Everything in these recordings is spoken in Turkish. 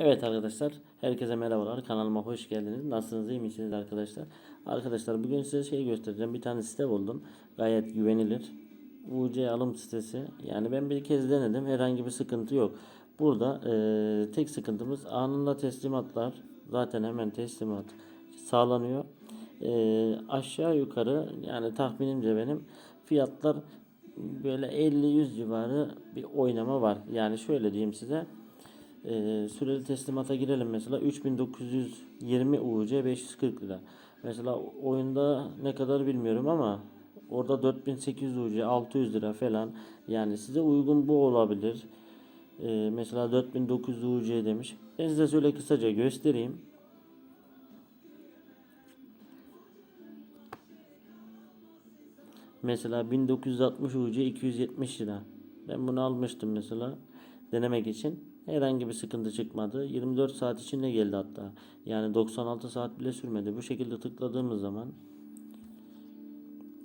Evet arkadaşlar, herkese merhabalar. Kanalıma hoş geldiniz. Nasılsınız, iyi misiniz arkadaşlar? Arkadaşlar bugün size şey göstereceğim. Bir tane site buldum. Gayet güvenilir. UC alım sitesi. Yani ben bir kez denedim. Herhangi bir sıkıntı yok. Burada eee, tek sıkıntımız anında teslimatlar. Zaten hemen teslimat sağlanıyor. Eee, aşağı yukarı yani tahminimce benim fiyatlar böyle 50-100 civarı bir oynama var. Yani şöyle diyeyim size. Ee, süreli teslimata girelim mesela 3920 UC 540 lira. Mesela oyunda ne kadar bilmiyorum ama orada 4800 UC 600 lira falan. Yani size uygun bu olabilir. Ee, mesela 4900 UC demiş. Ben size şöyle kısaca göstereyim. Mesela 1960 UC 270 lira. Ben bunu almıştım mesela denemek için. Herhangi bir sıkıntı çıkmadı. 24 saat içinde geldi hatta. Yani 96 saat bile sürmedi. Bu şekilde tıkladığımız zaman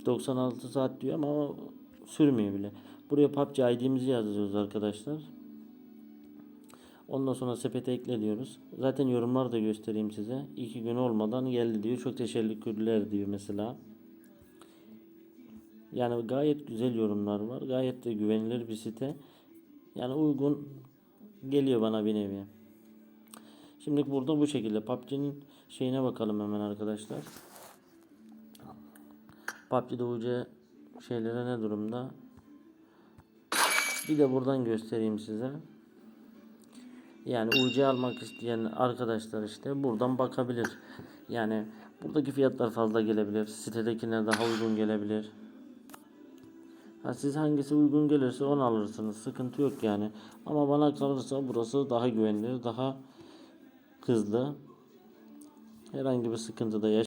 96 saat diyor ama o sürmüyor bile. Buraya PUBG ID'mizi yazıyoruz arkadaşlar. Ondan sonra sepete ekle diyoruz. Zaten yorumlar da göstereyim size. İki gün olmadan geldi diyor. Çok teşekkürler diyor mesela. Yani gayet güzel yorumlar var. Gayet de güvenilir bir site. Yani uygun geliyor bana bir nevi. Şimdi burada bu şekilde PUBG'nin şeyine bakalım hemen arkadaşlar. PUBG'de UC şeylere ne durumda? Bir de buradan göstereyim size. Yani UC almak isteyen arkadaşlar işte buradan bakabilir. Yani buradaki fiyatlar fazla gelebilir. Sitedekiler daha uygun gelebilir. Ha, siz hangisi uygun gelirse onu alırsınız. Sıkıntı yok yani. Ama bana kalırsa burası daha güvenilir, daha hızlı. Herhangi bir sıkıntı da yaş